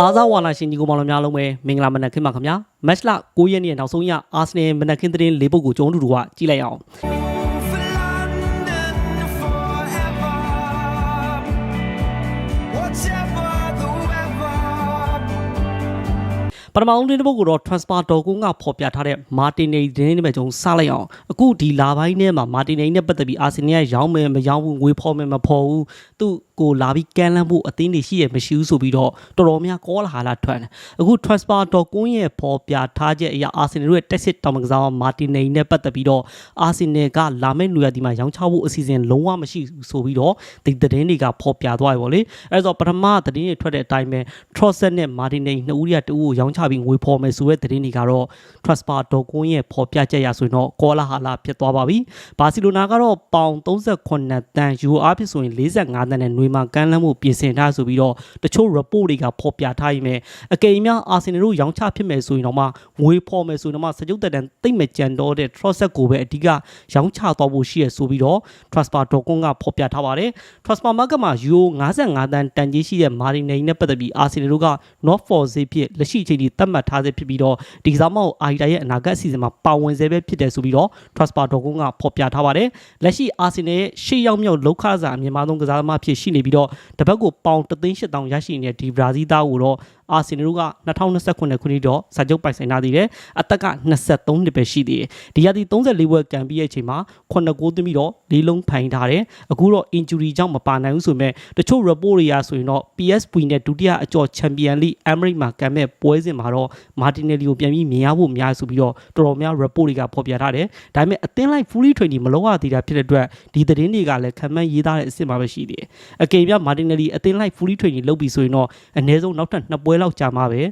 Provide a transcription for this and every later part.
အားစားဝါနာရှင်ကြီးကိုမောင်နှမများလုံးပဲမင်္ဂလာမနက်ခင်းပါခင်ဗျာမက်ချ်လ9ရက်နေ့နောက်ဆုံးရအာဆနယ်မနက်ခင်းသတင်း၄ပုဒ်ကိုကျွန်တော်တို့ကကြည့်လိုက်အောင် For London forever. Whatever the weather. ပထမဆုံးသတင်းတစ်ပုဒ်ကိုတော့ transfer.com ကဖော်ပြထားတဲ့ Martinelli သတင်းတွေပဲကျွန်တော်စလိုက်အောင်အခုဒီလာပိုင်းထဲမှာ Martinelli နဲ့ပတ်သက်ပြီးအာဆင်နယ်ကရောင်းမယ်မရောင်းဘူးငွေဖော်မယ်မဖော်ဘူးသူ ကိုလာပြီးကန်လန်းဖို့အသင်းတွေရှိရမရှိဘူးဆိုပြီးတော့တော်တော်များကောလာဟာလာထွက်တယ်အခု transfer.com ရဲ့ဖော်ပြထားချက်အရအာဆင်နယ်ရဲ့ Texas တောင်မကစား Martinelli နဲ့ပတ်သက်ပြီးတော့အာဆင်နယ်ကလာမယ့်နွေရာသီမှာရောင်းချဖို့အစီအစဉ်လုံးဝမရှိဘူးဆိုပြီးတော့ဒီသတင်းတွေကဖော်ပြသွားရပါလေအဲဆိုတော့ပထမသတင်းတွေထွက်တဲ့အတိုင်းပဲ Trossard နဲ့ Martinelli နှစ်ဦးရတူကိုရောင်းချပြီးငွေဖော်မယ်ဆိုတဲ့သတင်းတွေကတော့ transfer.com ရဲ့ဖော်ပြချက်ရဆိုရင်တော့ကောလာဟာလာဖြစ်သွားပါပြီဘာစီလိုနာကတော့ပေါင်38တန်ယူအားဖြစ်ဆိုရင်45တန်နဲ့နွေမှာကမ်းလှမ်းမှုပြင်ဆင်ထားဆိုပြီးတော့တချို့ report တွေကဖော်ပြထားရင်ပဲအကယ်၍များအာဆင်နယ်တို့ရောင်းချဖြစ်မယ်ဆိုရင်တော့မှငွေဖော်မယ်ဆိုရင်တော့မှစကြုတ်တက်တန်တိတ်မကြံတော့တဲ့ Trossard ကိုပဲအဓိကရောင်းချသွားဖို့ရှိရဆိုပြီးတော့ transfer.com ကဖော်ပြထားပါတယ် transfer market မှာ euro 55တန်တန်ကြီးရှိတဲ့ Martinelli နဲ့ပတ်သက်ပြီးအာဆင်နယ်တို့က not for sale ဖြစ်လက်ရှိအချိန်ထိသတ်မှတ်ထားဆဲဖြစ်ပြီးတော့ဒီကစားမကိုအာရီတာရဲ့အနာဂတ်အစီအစဉ်မှာပါဝင်ဆဲပဲဖြစ်တယ်ဆိုပြီးတော့ transfer.com ကဖော်ပြထားပါတယ်လက်ရှိအာဆင်နယ်ရဲ့ရှေ့ရောက်မြောက်လောက်ခစားအမြင့်မားဆုံးကစားသမားဖြစ်ရှိနေပြီးတော့တစ်ပတ်ကိုပေါင်3,800ရရှိနေတဲ့ဒီဘရာဇီးသားကိုတော့အာဆင်နယ်တို့က2029ခုနှစ်တော့စာချုပ်ပိုင်ဆိုင်ထားသေးတယ်အသက်က23နှစ်ပဲရှိသေးတယ်ဒီရာသီ34ပွဲကန်ပြီးရဲ့အချိန်မှာ9ဂိုးသွင်းပြီးတော့၄လုံးဖိုင်ထားတယ်အခုတော့ injury ကြောင့်မပါနိုင်ဘူးဆိုပေမဲ့တချို့ report တွေအရဆိုရင်တော့ PSV နဲ့ဒုတိယအကျော် Champion League Emirates မှာကန်မဲ့ပွဲစဉ်မှာတော့ Martinelli ကိုပြန်ပြီးမြင်ရဖို့များဆိုပြီးတော့တော်တော်များ report တွေကဖော်ပြထားတယ်ဒါပေမဲ့အသင်းလိုက် fully training မလုပ်ရသေးတာဖြစ်တဲ့အတွက်ဒီသတင်းတွေကလည်းခံမှန်းရေးသားတဲ့အစ်စ်မှာပဲရှိသေးတယ်အကယ်၍ Martinelli အသင်းလိုက် fully training လုပ်ပြီဆိုရင်တော့အနည်းဆုံးနောက်ထပ်2ပွဲလောက်ကြာမှာပဲ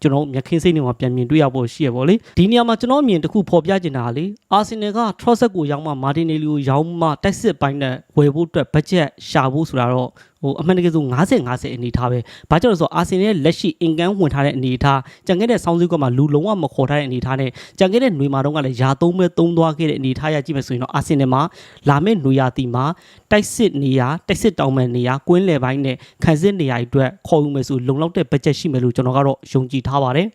ကျွန်တော်မြက်ခင်းစိတ်တွေမှာပြန်မြင်တွေ့ရဖို့ရှိရပါလေဒီနေရာမှာကျွန်တော်အမြင်တစ်ခုဖော်ပြချင်တာကလေအာဆင်နယ်က Trossard ကိုရောင်းမှမာတင်နယ်လီကိုရောင်းမှတိုက်စစ်ပိုင်းနဲ့ဝယ်ဖို့အတွက်ဘတ်ဂျက်ရှာဖို့ဆိုတာတော့ ဟိုအမှန်တကယ်ဆို90 50အနေထားပဲဘာကြောင့်လဲဆိုတော့အာဆင်နယ်လက်ရှိအင်ကန်ဝင်ထားတဲ့အနေထားကြံခဲ့တဲ့ဆောင်းစည်းကမှလူလုံးဝမခေါ်ထားတဲ့အနေထားနဲ့ကြံခဲ့တဲ့ຫນွေမာတော့ကလည်းယာသုံးပဲသုံးသွားခဲ့တဲ့အနေထားရကြည့်မယ်ဆိုရင်တော့အာဆင်နယ်မှာလာမယ့်ຫນွေရာသီမှာတိုက်စစ်နေရာတိုက်စစ်တောင်ပန်နေရာကွင်းလယ်ပိုင်းနဲ့ခံစစ်နေရာတွေအတွက်ခေါ်ယူမယ်ဆိုလုံလောက်တဲ့ဘတ်ဂျက်ရှိမယ်လို့ကျွန်တော်ကတော့ယုံကြည်ထားပါတယ်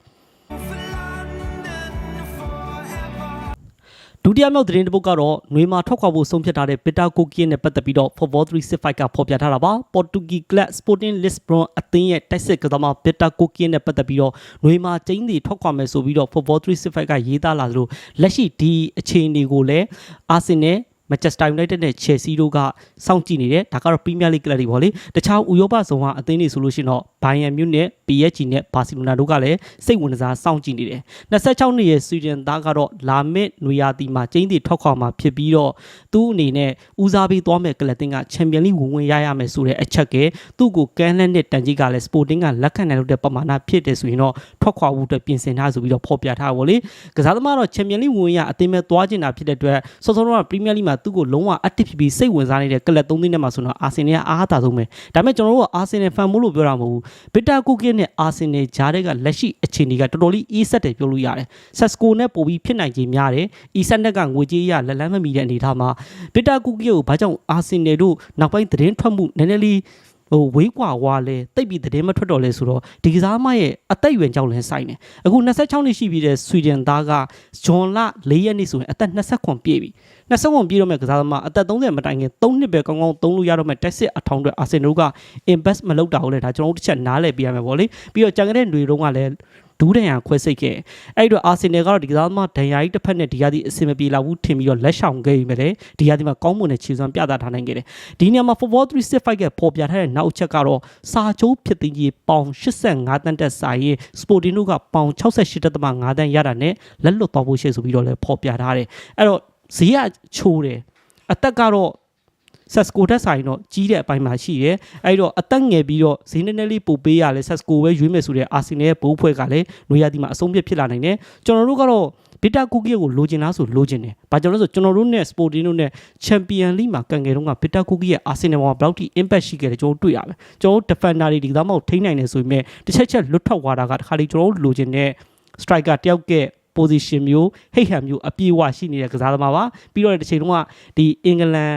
ဒုတိယမြောက်သတင်းတစ်ပုဒ်ကတော့နှွေမာထွက်ခွာဖို့ဆုံးဖြတ်ထားတဲ့ပီတာကိုကီရဲ့ပတ်သက်ပြီးတော့ Football 365ကဖော်ပြထားတာပါပေါ်တူဂီကလပ် Sporting Lisbon အသင်းရဲ့တိုက်စစ်ကစားမပီတာကိုကီရဲ့ပတ်သက်ပြီးတော့နှွေမာကျင်းတွေထွက်ခွာမယ်ဆိုပြီးတော့ Football 365ကရေးသားလာလို့လက်ရှိဒီအခြေအနေကိုလည်းအာဆင်နယ်မန်ချက်စတာယူနိုက်တက်နဲ့ချယ်ဆီတို့ကစောင့်ကြည့်နေတယ်ဒါကတော့ပရီးမီးယားလိဂ်ကလပ်တွေပေါ့လေတခြားဥရောပဇုံကအသင်းတွေဆိုလို့ရှိရင်တော့ ဘိုင်ယန်မြူးနဲ့ PSG နဲ့ဘာစီလိုနာတို့ကလည်းစိတ်ဝင်စားစောင့်ကြည့်နေတယ်26နှစ်ရဲ့ဆွီဒင်သားကတော့လာမစ်နွေရာသီမှာကျင်းတီထွက်ခွာမှာဖြစ်ပြီးတော့သူ့အနေနဲ့ဦးစားပေးသွားမဲ့ကလပ်တင်ကချန်ပီယံလိဝင်ဝင်ရရမယ်ဆိုတဲ့အချက်ကသူ့ကိုကန်လန်နဲ့တန်ကြီးကလည်းစပိုတင်းကလက်ခံနိုင်လို့တဲ့ပမာဏဖြစ်တယ်ဆိုရင်တော့ထွက်ခွာဖို့အတွက်ပြင်ဆင်ထားဆိုပြီးတော့ဖော်ပြထားပါလေကစားသမားတော့ချန်ပီယံလိဝင်ရအသင်းမဲ့သွားကျင်တာဖြစ်တဲ့အတွက်စောစောတော့ပရီးမီးယားလိမှာသူ့ကိုလုံးဝအတစ်ဖြစ်ပြီးစိတ်ဝင်စားနေတဲ့ကလပ်သုံးသင်းထဲမှာဆိုတော့အာဆင်နယ်ကအားသာဆုံးပဲဒါပေမဲ့ကျွန်တော်တို့ကအာဆင်နယ်ဖန်မို့လို့ပြောတာမဟုတ်ဘူးဗစ်တာကိုကီနဲ့အာဆင်နယ်ဂျားတွေကလက်ရှိအခြေအနေကတော်တော်လေးအေးဆက်တယ်ပြောလို့ရတယ်ဆက်စကိုနဲ့ပို့ပြီးဖြစ်နိုင်ခြင်းများတယ်အီဆက်နက်ကငွေကြေးရလက်လန်းမမီတဲ့အနေအထားမှာဗစ်တာကိုကီကိုဘာကြောင့်အာဆင်နယ်တို့နောက်ပိုင်းသတင်းထွက်မှုနည်းနည်းလေး ဟိုဝေးကွာဝါလဲတိတ်ပြီးသတင်းမထွက်တော့လဲဆိုတော့ဒီကစားမရဲ့အသက်အရွယ်ကြောင့်လည်းဆိုင်တယ်အခု26နှစ်ရှိပြီတဲ့ဆွီဒင်သားကဂျွန်လ၄ရက်နေ့ဆိုရင်အသက်29ပြည့်ပြီ20ဝန်ပြည့်တော့မဲ့ကစားသမားအသက်30မတိုင်ခင်3နှစ်ပဲကောင်းကောင်းသုံးလို့ရတော့မဲ့တက်စစ်အထောင်အတွက်အာဆင်နယ်က invest မလုပ်တာဟုတ်လေဒါကျွန်တော်တို့တစ်ချက်နားလည်ပြရမယ်ဗောလေပြီးတော့ကြံခဲ့တဲ့ຫນွေတုန်းကလည်း ဒူးဒန်ရခွဲစိတ်ခဲ့အဲ့တော့အာဆင်နယ်ကတော့ဒီကစားသမားဒန်ယာကြီးတစ်ဖက်နဲ့ဒီယာဒီအဆင်မပြေလာဘူးထင်ပြီးတော့လက်ဆောင်ခဲ့ပြီမဲ့လေဒီယာဒီမှာကောင်းမွန်တဲ့ခြေစွမ်းပြသထားနိုင်ခဲ့တယ်ဒီနေရာမှာ football 365ကပေါ်ပြထားတဲ့နောက်အချက်ကတော့စာချိုးဖြစ်သိကြီးပေါင်85တန်းတက်စာရေး Sporting တို့ကပေါင်68.5တန်းရတာနဲ့လက်လွတ်သွားဖို့ရှိဆိုပြီးတော့လည်းပေါ်ပြထားတယ်အဲ့တော့ဈေးကချိုးတယ်အသက်ကတော့ ဆက်စကိုတက်ဆိုင်တော့ကြီးတဲ့အပိုင်းမှာရှိရဲအဲ့တော့အသက်ငယ်ပြီးတော့ဈေးနည်းနည်းလေးပိုပေးရလဲဆက်စကိုပဲရွေးမယ်ဆိုတဲ့အာဆင်နယ်ရဲ့ဘိုးဖွဲ့ကလည်းနွေရာသီမှာအဆုံးဖြတ်ဖြစ်လာနိုင်တယ်ကျွန်တော်တို့ကတော့ဗီတာကူကီကိုလိုချင်လားဆိုလိုချင်တယ်။ဘာကြောင့်လဲဆိုကျွန်တော်တို့နဲ့စပိုတင်တို့နဲ့ချန်ပီယံလိမှာကန်ငယ်တုန်းကဗီတာကူကီရဲ့အာဆင်နယ်မှာဘယ်လောက်ထိ impact ရှိခဲ့တယ်ကျွန်တော်တို့တွေ့ရမယ်။ကျွန်တော်တို့ defender တွေဒီကစားမကိုထိန်းနိုင်တယ်ဆိုပေမဲ့တစ်ချက်ချက်လွတ်ထွက်သွားတာကတခါလေကျွန်တော်တို့လိုချင်တဲ့ striker တယောက်က position မျိုးဟိတ်ဟန်မျိုးအပြေးအဝရှိနေတဲ့ကစားသမားပါပြီးတော့တစ်ချိန်လုံးကဒီအင်္ဂလန်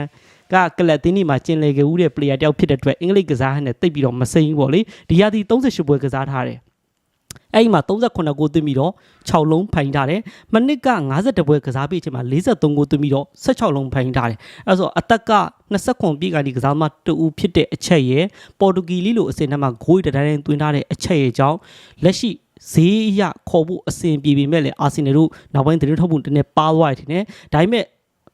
ကကလပ်တင်းဒီမှာကျင်လည်ခဲ့ဦးတဲ့ player တယောက်ဖြစ်တဲ့အတွက်အင်္ဂလိပ်ကစားဟန်နဲ့တိတ်ပြီးတော့မစိမ့်ဘူးပေါ့လေဒီရာသီ38ပွဲကစားထားတယ်အဲ့ဒီမှာ38ဂိုးသွင်းပြီးတော့6လုံးဖိုင်ထားတယ်။မနစ်က52ပွဲကစားပြီးအချိန်မှာ43ဂိုးသွင်းပြီးတော့16လုံးဖိုင်ထားတယ်။အဲဆိုတော့အသက်က29ပြည့်ကနေကစားမတူဦးဖြစ်တဲ့အချက်ရဲ့ပေါ်တူဂီလီလိုအစင်ထဲမှာဂိုးတတိုင်းတိုင်းသွင်းထားတဲ့အချက်ရဲ့ကြောင့်လက်ရှိဈေးအရခေါ်ဖို့အဆင်ပြေပေမဲ့လည်းအာဆင်နယ်တို့နောက်ပိုင်းသတင်းထုတ်ဖို့တနေ့ပါသွားတယ်ထင်တယ်။ဒါပေမဲ့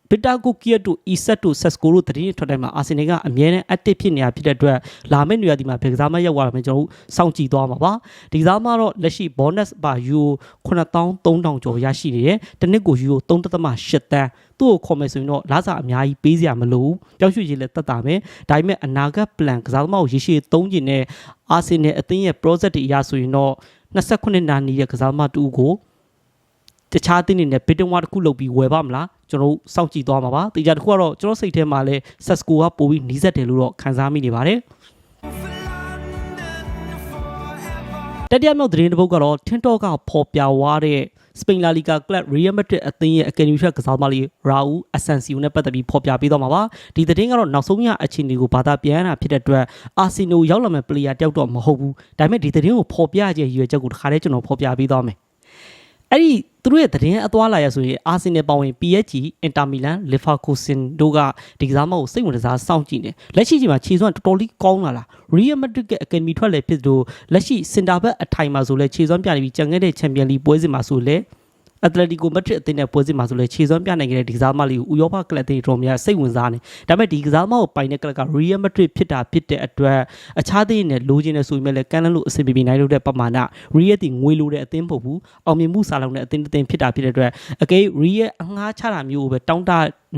ဗီတာကိုကီယက်တို့အီဆက်တို့ဆက်စကိုတို့တရင်ထွက်တိုင်းမှာအာဆင်နယ်ကအမြဲတမ်း active ဖြစ်နေတာဖြစ်တဲ့အတွက်လာမယ့်နေရာဒီမှာဘယ်ကစားမရောက်သွားမယ်ကျွန်တော်တို့စောင့်ကြည့်သွားမှာပါဒီကစားမတော့လက်ရှိ bonus ပါ euro 9300ကျော်ရရှိနေတယ်တနစ်ကို euro 3.8တန်းသူ့ကိုခေါ်မယ်ဆိုရင်တော့လာစာအများကြီးပေးစရာမလိုဘူးကြောက်ရွှေ့ရေးလည်းတက်တာမယ်ဒါပေမဲ့အနာဂတ် plan ကစားသမားကိုရေရှည်သုံးကျင်တဲ့အာဆင်နယ်အသင်းရဲ့ project တွေအရဆိုရင်တော့29နာနီရဲ့ကစားသမားတူကို တခြားအသင်းတွေနဲ့ဘစ်တန်ဝါတစ်ခုလုပ်ပြီးဝယ်ပါမလားကျွန်တော်တို့စောင့်ကြည့်သွားမှာပါတေချာတစ်ခုကတော့ကျွန်တော်စိတ်ထဲမှာလဲဆက်စကိုကပို့ပြီးနီးစပ်တယ်လို့တော့ခန်းစားမိနေပါတယ်တတိယမြောက်သတင်းတစ်ပုဒ်ကတော့ TikTok ကပေါ်ပြဝါတဲ့စပိန်လာလီဂါကလပ်ရီယယ်မက်ဒရစ်အသင်းရဲ့အကယ်ဒမီရှက်ကစားသမားလေးရာဦးအဆန်စီယိုနဲ့ပတ်သက်ပြီးဖော်ပြပေးသွားမှာပါဒီသတင်းကတော့နောက်ဆုံးရအခြေအနေကိုဘာသာပြန်ရတာဖြစ်တဲ့အတွက်အာဆီနိုရောက်လာမဲ့ပလေယာတယောက်တော့မဟုတ်ဘူးဒါပေမဲ့ဒီသတင်းကိုဖော်ပြခြင်းရည်ရွယ်ချက်ကိုတစ်ခါတည်းကျွန်တော်ဖော်ပြပေးသွားမယ် အဲ့ဒီသူတို့ရဲ့သတင်းအသွားလာရဆိုရင်အာဆင်နယ်ပါဝင် PSG အင်တာမီလန်လီဗာပူးဆင်တို့ကဒီကစားမကိုစိတ်ဝင်စားစောင့်ကြည့်နေလက်ရှိချိန်မှာခြေစွမ်းတော်တော်လေးကောင်းလာလားရီယယ်မက်ဒရစ်ကအကယ်ဒမီထွက်လေဖြစ်သူလက်ရှိစင်တာဘက်အထိုင်မှာဆိုလဲခြေစွမ်းပြနေပြီးကြံခဲ့တဲ့ချန်ပီယံလီပွဲစဉ်မှာဆိုလဲ အက်တလက်တီကိုမက်ဒရစ်အသင်းနဲ့ပွဲစဉ်မှာဆိုလဲခြေစွမ်းပြနိုင်ခဲ့တဲ့ဒီကစားမလေးကိုဥရောပကလပ်တွေတော်များစိတ်ဝင်စားနေဒါပေမဲ့ဒီကစားမကိုပိုင်တဲ့ကလပ်ကရီယယ်မက်ဒရစ်ဖြစ်တာဖြစ်တဲ့အတွက်အခြားသင်းတွေနဲ့လိုချင်တဲ့ဆိုပေမဲ့လည်းကန်လန်လို့အဆင်ပြေပြေနိုင်လို့တဲ့ပမာဏရီယယ်တီငွေလိုတဲ့အသင်းပို့ဘူးအောင်မြင်မှုစာလုံးတဲ့အသင်းတစ်သင်းဖြစ်တာဖြစ်တဲ့အတွက်အကေရီယယ်အငှားချတာမျိုးကိုပဲတောင်းတ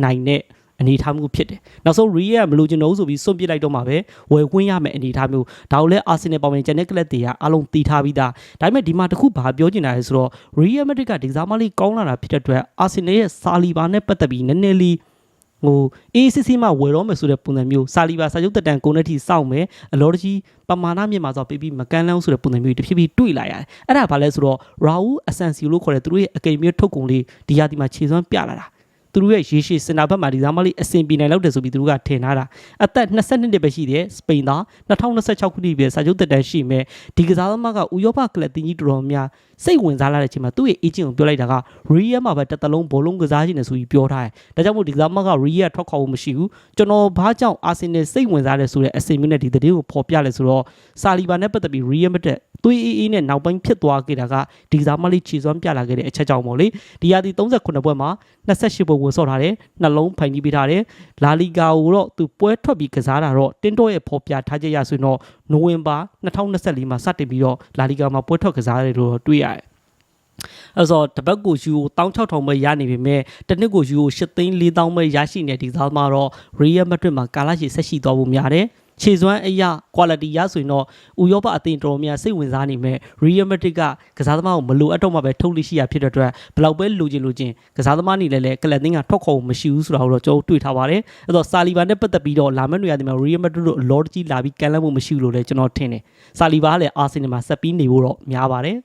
နိုင်တဲ့ အနေထားမျိုးဖြစ်တယ်။နောက်ဆုံး Real မလို့ကျွန်တော်ဆိုပြီးစွန့်ပစ်လိုက်တော့မှာပဲဝယ်ခွင့်ရမယ်အနေထားမျိုးဒါကိုလည်း Arsenal ပေါင်ဝင်ကျန်တဲ့ကလပ်တွေကအလုံးတီထားပြီးသား။ဒါပေမဲ့ဒီမှာတခုဘာပြောချင်တာလဲဆိုတော့ Real Madrid ကဒီကစားမလေးကောင်းလာတာဖြစ်တဲ့အတွက် Arsenal ရဲ့စာလီဘာနဲ့ပတ်သက်ပြီးနည်းနည်းလေးဟို ACC မှာဝယ်တော့မယ်ဆိုတဲ့ပုံစံမျိုးစာလီဘာစာချုပ်တက်တန်ကုန်တဲ့ထိစောင့်မယ်အလော်တကြီးပမာဏမြင့်မှာဆိုပြီးပြီးမကန်လန်းဆိုတဲ့ပုံစံမျိုးတဖြည်းဖြည်းတွေ့လာရတယ်အဲ့ဒါဘာလဲဆိုတော့ Raul Asensio လို့ခေါ်တဲ့သူတို့ရဲ့အကယ်ဒမီထုတ်ကုန်လေးဒီရာဒီမှာခြေစွမ်းပြလာတာ သူတို့ရဲ့ရေရှည်စင်တာဘက်မှာဒီဇာမလေးအဆင်ပြေနိုင်လောက်တယ်ဆိုပြီးသူတို့ကထင်ထားတာအသက်22နှစ်ပဲရှိတယ်စပိန်သား2026ခုနှစ်ပြည့်စာချုပ်တက်တန်းရှိမဲ့ဒီကစားသမားကဥရောပကလပ်တင်းကြီးတော်တော်များ စိတ်ဝင်စားလာတဲ့အချိန်မှာသူ့ရဲ့အေဂျင့်ကိုပြောလိုက်တာကရီယယ်မှာပဲတစ်သလုံးဘောလုံးကစားခြင်းနဲ့ဆိုပြီးပြောထားတယ်ဒါကြောင့်မို့ဒီကစားသမားကရီယယ်ထွက်ခေါ်ဖို့မရှိဘူးကျွန်တော်ဘာကြောင့်အာဆင်နယ်စိတ်ဝင်စားတယ်ဆိုတဲ့အစင်မျိုးနဲ့ဒီသတင်းကိုဖော်ပြလဲဆိုတော့စာလီဘာနဲ့ပတ်သက်ပြီးရီယယ်မတက်သွေးအေးအေးနဲ့နောက်ပိုင်းဖြစ်သွားခဲ့တာကဒီကစားမလေးခြေစွမ်းပြလာခဲ့တဲ့အချက်ကြောင့်မို့လေဒီရာသီ38ပွဲမှာ28ပွဲဝင်ဆော့ထားတယ်နှလုံးဖိုင်ကြီးပေးထားတယ်လာလီဂါကိုတော့သူပွဲထွက်ပြီးကစားတာတော့တင်းတော့ရဲ့ဖော်ပြထားချက်ရဆိုရင်တော့နိုဝင်ဘာ2024မှာစတင်ပြီးတော့လာလီဂါမှာပွဲထွက်ကစားတယ်လို့တွေ့ရတယ် အဲ့ဆိုတပတ်ကိုယူ16000ပဲရနေပြီမဲ့တစ်နှစ်ကိုယူ8400ပဲရရှိနေဒီသားမှာတော့ Real Madrid မှာကာလာရှည်ဆက်ရှိသွားဖို့များတယ်ခြေစွမ်းအရာ quality ရဆိုရင်တော့ဥရောပအသင်းတော်များစိတ်ဝင်စားနေမဲ့ Real Madrid ကကစားသမားကိုမလိုအပ်တော့မှပဲထုတ်လို့ရှိရဖြစ်တဲ့အတွက်ဘယ်လောက်ပဲလိုချင်လိုချင်ကစားသမားနေလဲလဲကလပ်တင်းကထွက်ခေါ်ဖို့မရှိဘူးဆိုတာကိုတော့ကျွန်တော်တွေ့ထားပါတယ်အဲ့တော့ဆာလီဘာနဲ့ပတ်သက်ပြီးတော့လာမယ့်နေရာဒီမှာ Real Madrid တို့အလောတကြီးလာပြီးကန်လန့်မှုမရှိဘူးလို့လည်းကျွန်တော်ထင်တယ်ဆာလီဘာကလည်းအာဆင်နယ်မှာဆက်ပြီးနေဖို့တော့များပါတယ်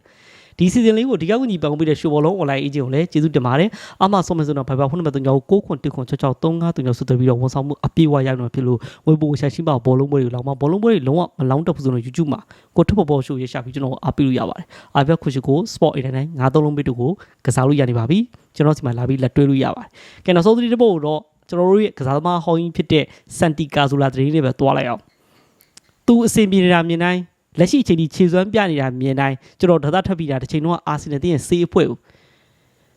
ဒီစီဇန်လေးကိုဒီကောက်ကြီးပံပေးတဲ့ရှိုးဘောလုံး online agent ကိုလည်းကျေးဇူးတင်ပါတယ်။အမှဆုံးမဆုံးတော့ဖိုင်ဘာဖုန်းနံပါတ်3ကြောင့်6ခွန်1ခွန်6 6 3 5 3ကြောင့်ဆက်သွယ်ပြီးတော့ဝန်ဆောင်မှုအပြည့်အဝရောက်နေဖြစ်လို့ဝေပုံရှာရှိပါဘောလုံးပွဲတွေလောင်းမဘောလုံးပွဲတွေလုံးဝမလောင်းတက်ဘူးဆိုတော့ YouTube မှာကိုထပ်ပေါ်ပေါ်ရှိုးရရှာပြီးကျွန်တော်အားပေးလို့ရပါတယ်။အားပြခုရှိကို Sport 89 9 3လုံးပေးတူကိုကစားလို့ရနေပါပြီ။ကျွန်တော်စီမှာလာပြီးလက်တွဲလို့ရပါတယ်။ကဲနောက်ဆုံးသတိတစ်ပုဒ်တော့ကျွန်တော်တို့ရဲ့ကစားသမားဟောင်းကြီးဖြစ်တဲ့စန်တီကာဆိုလာသတင်းလေးပဲတွားလိုက်အောင်။သူအဆင်ပြေနေတာမြင်တိုင်း လက်ရှိအချိန်ဒီခြေစွမ်းပြနေတာမြင်တိုင်းကျွန်တော်ဒေါသထပ်ပြီးတာတစ်ချိန်တော့အာဆင်နယ်တင်းရဲ့စေးအဖွဲ့ကို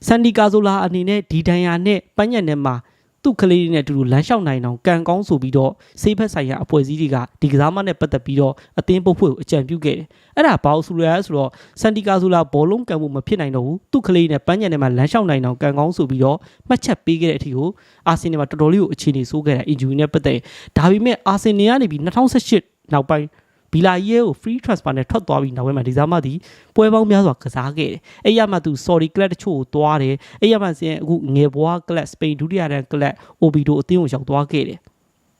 ဆန်ဒီကာဆိုလာအနေနဲ့ဒီဒဏ်ရာနဲ့ပန်းညက်နဲ့မှာသူ့ကလေးတွေနဲ့အတူတူလမ်းလျှောက်နိုင်အောင်ကန်ကောင်းဆိုပြီးတော့စေးဖက်ဆိုင်ရာအဖွဲ့အစည်းတွေကဒီကစားမနဲ့ပတ်သက်ပြီးတော့အသင်းပုတ်ဖွဲ့ကိုအကြံပြုခဲ့တယ်။အဲ့ဒါဘာလို့ဆိုလဲဆိုတော့စန်ဒီကာဆိုလာဘောလုံးကန်မှုမဖြစ်နိုင်တော့ဘူး။သူ့ကလေးနဲ့ပန်းညက်နဲ့မှာလမ်းလျှောက်နိုင်အောင်ကန်ကောင်းဆိုပြီးတော့မှတ်ချက်ပေးခဲ့တဲ့အထိကိုအာဆင်နယ်မှာတော်တော်လေးကိုအခြေအနေဆိုးခဲ့တာအင်ဂျူရီနဲ့ပတ်သက်။ဒါပေမဲ့အာဆင်နယ်ကနေပြီး2018နောက်ပိုင်း ဘီလာရဲကို free transfer နဲ့ထွက်သွားပြီးနောက်ပိုင်းမှာဒီစားမသည်ပွဲပေါင်းများစွာကစားခဲ့တယ်။အဲ့ရမှသူ sorry club တချို့ကိုသွားတယ်။အဲ့ရမှစင်အခုငယ်ဘွား club စပိန်ဒုတိယတန်း club Obido အသင်းကိုရောက်သွားခဲ့တယ်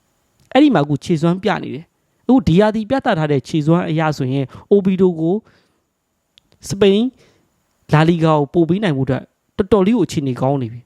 ။အဲ့ဒီမှာအခုခြေစွမ်းပြနေတယ်။အခုဒီယာဒီပြသထားတဲ့ခြေစွမ်းအရာဆိုရင် Obido ကိုစပိန်လာလီဂါကိုပို့ပေးနိုင်မှုအတွက်တော်တော်လေးကိုအခြေအနေကောင်းနေပြီ။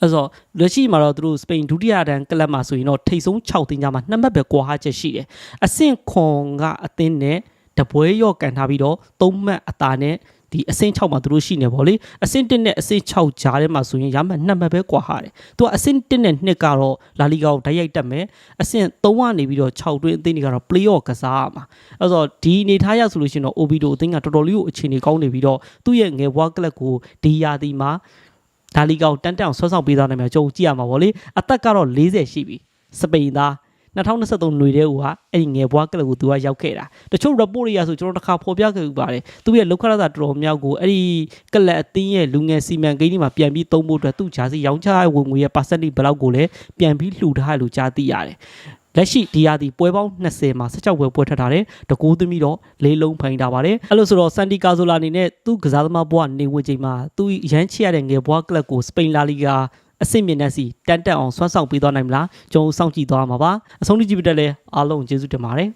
အဲ့တော့လက်ရှိမှာတော့သူတို့စပိန်ဒုတိယတန်းကလပ်မှာဆိုရင်တော့ထိတ်ဆုံး6တင်ကြမှာနှစ်မှတ်ပဲကွာဟချက်ရှိတယ်အဆင့်ခွန်ကအသင်းနဲ့တပွဲရော့ကန်ထားပြီးတော့3မှတ်အသာနဲ့ဒီအဆင့်6မှာသူတို့ရှိနေဗောလေအဆင့်1နဲ့အဆင့်6ကြားထဲမှာဆိုရင်ရမှတ်2မှတ်ပဲကွာဟာတယ်သူကအဆင့်1နဲ့2ကတော့လာလီဂါကိုဓာတ်ရိုက်တက်မယ်အဆင့်3ကနေပြီးတော့6တွင်းအသင်းတွေကတော့ play off ကစားရမှာအဲ့တော့ဒီအနေထားရဆိုလို့ရှိရင်တော့ Obido အသင်းကတော်တော်လေးကိုအခြေအနေကောင်းနေပြီးတော့သူ့ရဲ့ငယ်ဘွားကလပ်ကိုဒီယာဒီမှာ ဒါလီကောင်တန်တန်ဆွဲဆောင်ပေးသားနိုင်မှာကြုံကြည့်ရမှာဗောလေအသက်ကတော့40ရှိပြီစပိန်သား2023ຫນွေတဲ့ဟိုကအဲ့ဒီငယ်ဘွားကလပ်ကိုသူကရောက်ခဲ့တာတချို့ report တွေရဆိုကျွန်တော်တစ်ခါဖော်ပြခဲ့ဥပါတယ်သူရဲ့လောက်ခရတာတော်တော်များကိုအဲ့ဒီကလပ်အသင်းရဲ့လူငယ်စီမံကိန်းဒီမှာပြန်ပြီးသုံးဖို့အတွက်သူ့ဂျာစီရောင်းချဝင်ငွေရဲ့ percentage ဘယ်လောက်ကိုလည်းပြန်ပြီးလှူထားတယ်လို့ကြားသိရတယ် လက်ရှိဒီရာဒီပွဲပေါင်း20မှာ16ပွဲပွဲထပ်ထားတယ်တကူးသမီးတော့လေးလုံးဖိုင်ထားပါတယ်အဲ့လိုဆိုတော့စန်တီကာဇိုလာအနေနဲ့သူ့ကစားသမားဘွားနေဝင်ချိန်မှာသူရမ်းချရတဲ့ငယ်ဘွားကလပ်ကိုစပိန်လာလီဂါအဆင့်မြင့်တဲ့စီတန်တက်အောင်ဆွမ်းဆောင်ပေးသွားနိုင်မလားကျွန်တော်စောင့်ကြည့်သွားမှာပါအဆုံးထိကြည့်ပြတဲ့လဲအားလုံးကျေးဇူးတင်ပါတယ်